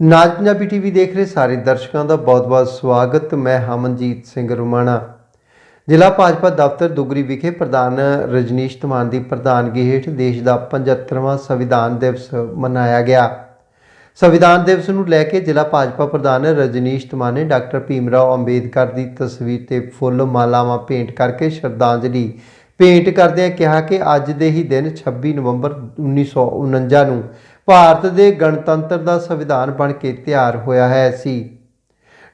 ਨਾਜ Punjabi TV ਦੇਖ ਰਹੇ ਸਾਰੇ ਦਰਸ਼ਕਾਂ ਦਾ ਬਹੁਤ-ਬਹੁਤ ਸਵਾਗਤ। ਮੈਂ ਹਮਨਜੀਤ ਸਿੰਘ ਰੁਮਾਣਾ। ਜ਼ਿਲ੍ਹਾ ਭਾਜਪਾ ਦਫ਼ਤਰ ਦੁਗਰੀ ਵਿਖੇ ਪ੍ਰਧਾਨ ਰਜਨੀਸ਼ ਧਮਾਨ ਦੀ ਪ੍ਰਧਾਨਗੀ ਹੇਠ ਦੇਸ਼ ਦਾ 75ਵਾਂ ਸੰਵਿਧਾਨ ਦਿਵਸ ਮਨਾਇਆ ਗਿਆ। ਸੰਵਿਧਾਨ ਦਿਵਸ ਨੂੰ ਲੈ ਕੇ ਜ਼ਿਲ੍ਹਾ ਭਾਜਪਾ ਪ੍ਰਧਾਨ ਰਜਨੀਸ਼ ਧਮਾਨ ਨੇ ਡਾਕਟਰ ਭੀਮਰਾਓ ਅੰਬੇਦਕਰ ਦੀ ਤਸਵੀਰ ਤੇ ਫੁੱਲ ਮਾਲਾਵਾਂ ਭੇਂਟ ਕਰਕੇ ਸ਼ਰਧਾਂਜਲੀ ਭੇਂਟ ਕਰਦਿਆਂ ਕਿਹਾ ਕਿ ਅੱਜ ਦੇ ਹੀ ਦਿਨ 26 ਨਵੰਬਰ 1949 ਨੂੰ ਭਾਰਤ ਦੇ ਗਣਤੰਤਰ ਦਾ ਸੰਵਿਧਾਨ ਬਣ ਕੇ ਤਿਆਰ ਹੋਇਆ ਹੈ, ਸੀ।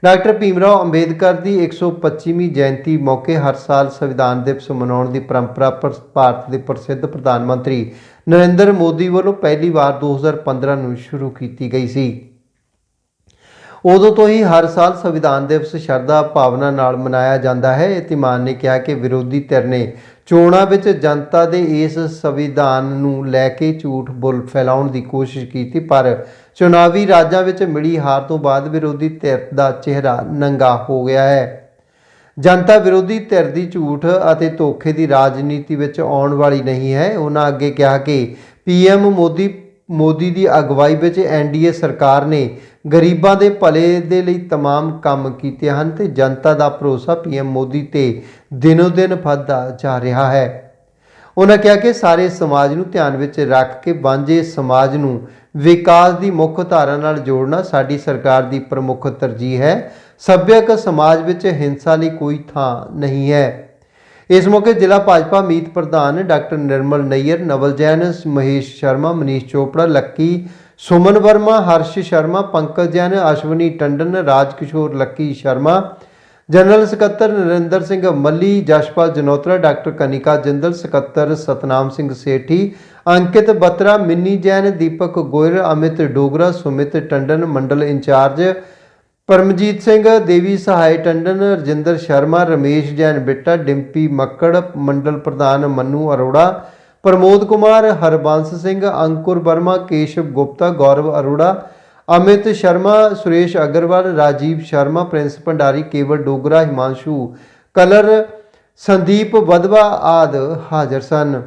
ਡਾਕਟਰ ਭੀਮਰਾਓ ਅੰਬੇਦਕਰ ਦੀ 125ਵੀਂ ਜਯੰਤੀ ਮੌਕੇ ਹਰ ਸਾਲ ਸੰਵਿਧਾਨ ਦਿਵਸ ਮਨਾਉਣ ਦੀ ਪਰੰਪਰਾ ਪਰ- ਭਾਰਤ ਦੇ ਪ੍ਰਸਿੱਧ ਪ੍ਰਧਾਨ ਮੰਤਰੀ ਨਰਿੰਦਰ ਮੋਦੀ ਵੱਲੋਂ ਪਹਿਲੀ ਵਾਰ 2015 ਨੂੰ ਸ਼ੁਰੂ ਕੀਤੀ ਗਈ ਸੀ। ਉਦੋਂ ਤੋਂ ਹੀ ਹਰ ਸਾਲ ਸੰਵਿਧਾਨ ਦਿਵਸ ਸ਼ਰਧਾ ਭਾਵਨਾ ਨਾਲ ਮਨਾਇਆ ਜਾਂਦਾ ਹੈ। ਇਤਿਮਾਨ ਨੇ ਕਿਹਾ ਕਿ ਵਿਰੋਧੀ ਧਿਰ ਨੇ ਚੋਣਾਂ ਵਿੱਚ ਜਨਤਾ ਦੇ ਇਸ ਸੰਵਿਧਾਨ ਨੂੰ ਲੈ ਕੇ ਝੂਠ ਬੋਲ ਫੈਲਾਉਣ ਦੀ ਕੋਸ਼ਿਸ਼ ਕੀਤੀ, ਪਰ ਚੁਣਾਵੀ ਰਾਜਾਂ ਵਿੱਚ ਮਿਲੀ ਹਾਰ ਤੋਂ ਬਾਅਦ ਵਿਰੋਧੀ ਧਿਰ ਦਾ ਚਿਹਰਾ ਨੰਗਾ ਹੋ ਗਿਆ ਹੈ। ਜਨਤਾ ਵਿਰੋਧੀ ਧਿਰ ਦੀ ਝੂਠ ਅਤੇ ਧੋਖੇ ਦੀ ਰਾਜਨੀਤੀ ਵਿੱਚ ਆਉਣ ਵਾਲੀ ਨਹੀਂ ਹੈ। ਉਹਨਾਂ ਅੱਗੇ ਕਿਹਾ ਕਿ ਪੀਐਮ ਮੋਦੀ ਮੋਦੀ ਦੀ ਅਗਵਾਈ ਵਿੱਚ ਐਨਡੀਏ ਸਰਕਾਰ ਨੇ ਗਰੀਬਾਂ ਦੇ ਭਲੇ ਦੇ ਲਈ तमाम ਕੰਮ ਕੀਤੇ ਹਨ ਤੇ ਜਨਤਾ ਦਾ ਭਰੋਸਾ ਪੀਐਮ ਮੋਦੀ ਤੇ ਦਿਨੋ-ਦਿਨ ਵੱਧਦਾ ਜਾ ਰਿਹਾ ਹੈ ਉਹਨਾਂ ਕਿਹਾ ਕਿ ਸਾਰੇ ਸਮਾਜ ਨੂੰ ਧਿਆਨ ਵਿੱਚ ਰੱਖ ਕੇ ਵਾਂਝੇ ਸਮਾਜ ਨੂੰ ਵਿਕਾਸ ਦੀ ਮੁੱਖ ਧਾਰਾ ਨਾਲ ਜੋੜਨਾ ਸਾਡੀ ਸਰਕਾਰ ਦੀ ਪ੍ਰਮੁੱਖ ਤਰਜੀਹ ਹੈ ਸੱਭਿਅਕ ਸਮਾਜ ਵਿੱਚ ਹਿੰਸਾ ਲਈ ਕੋਈ ਥਾਂ ਨਹੀਂ ਹੈ ਇਸ ਮੌਕੇ ਜ਼ਿਲ੍ਹਾ ਭਾਜਪਾ ਮੀਤ ਪ੍ਰਧਾਨ ਡਾਕਟਰ ਨਿਰਮਲ ਨਈਅਰ ਨਵਲ ਜੈਨ ਮਹੇਸ਼ ਸ਼ਰਮਾ, ਮਨੀਸ਼ ਚੋਪੜਾ, ਲੱਕੀ ਸੁਮਨ ਵਰਮਾ, ਹਰਸ਼ ਸ਼ਰਮਾ ਪੰਕਜ ਜੈਨ ਅਸ਼ਵਨੀ ਟੰਡਨ ਰਾਜ ਕਿਸ਼ੋਰ ਲੱਕੀ ਸ਼ਰਮਾ, ਜਨਰਲ ਸਕੱਤਰ ਨਰਿੰਦਰ ਸਿੰਘ ਮੱਲੀ, ਜਸ਼ਪਾਲ ਜਨੋਤਰਾ, ਡਾਕਟਰ ਕਨਿਕਾ ਜਿੰਦਲ, ਸਕੱਤਰ ਸਤਨਾਮ ਸਿੰਘ ਸੇਠੀ, ਅੰਕਿਤ ਬਤਰਾ, ਮਿੰਨੀ ਜੈਨ, ਦੀਪਕ ਗੋਇਲ ਅਮਿਤ ਡੋਗਰਾ, ਸੁਮਿਤ ਟੰਡਨ, ਮੰਡਲ ਇੰਚਾਰਜ ਪਰਮਜੀਤ ਸਿੰਘ, ਦੇਵੀ ਸਹਾਇ ਟੰਡਨ, ਰਜਿੰਦਰ ਸ਼ਰਮਾ, ਰਮੇਸ਼ ਜੈਨ ਬਿੱਟਾ, ਡਿੰਪੀ ਮੱਕੜ, ਮੰਡਲ ਪ੍ਰਧਾਨ ਮੰਨੂ ਅਰੋੜਾ, ਪ੍ਰਮੋਦ ਕੁਮਾਰ, ਹਰਬੰਸ ਸਿੰਘ, ਅੰਕੁਰ ਵਰਮਾ, ਕੇਸ਼ਵ ਗੁਪਤਾ, ਗੌਰਵ ਅਰੋੜਾ, ਅਮਿਤ ਸ਼ਰਮਾ, ਸੁਰੇਸ਼ ਅਗਰਵਾਲ, ਰਾਜੀਵ ਸ਼ਰਮਾ, ਪ੍ਰਿੰਸ ਭੰਡਾਰੀ, ਕੇਵਲ ਡੋਗਰਾ, ਹਿਮਾਂਸ਼ੂ, ਕਲਰ, ਸੰਦੀਪ ਵਦਵਾ ਆਦ ਹਾਜ਼ਰ ਸਨ।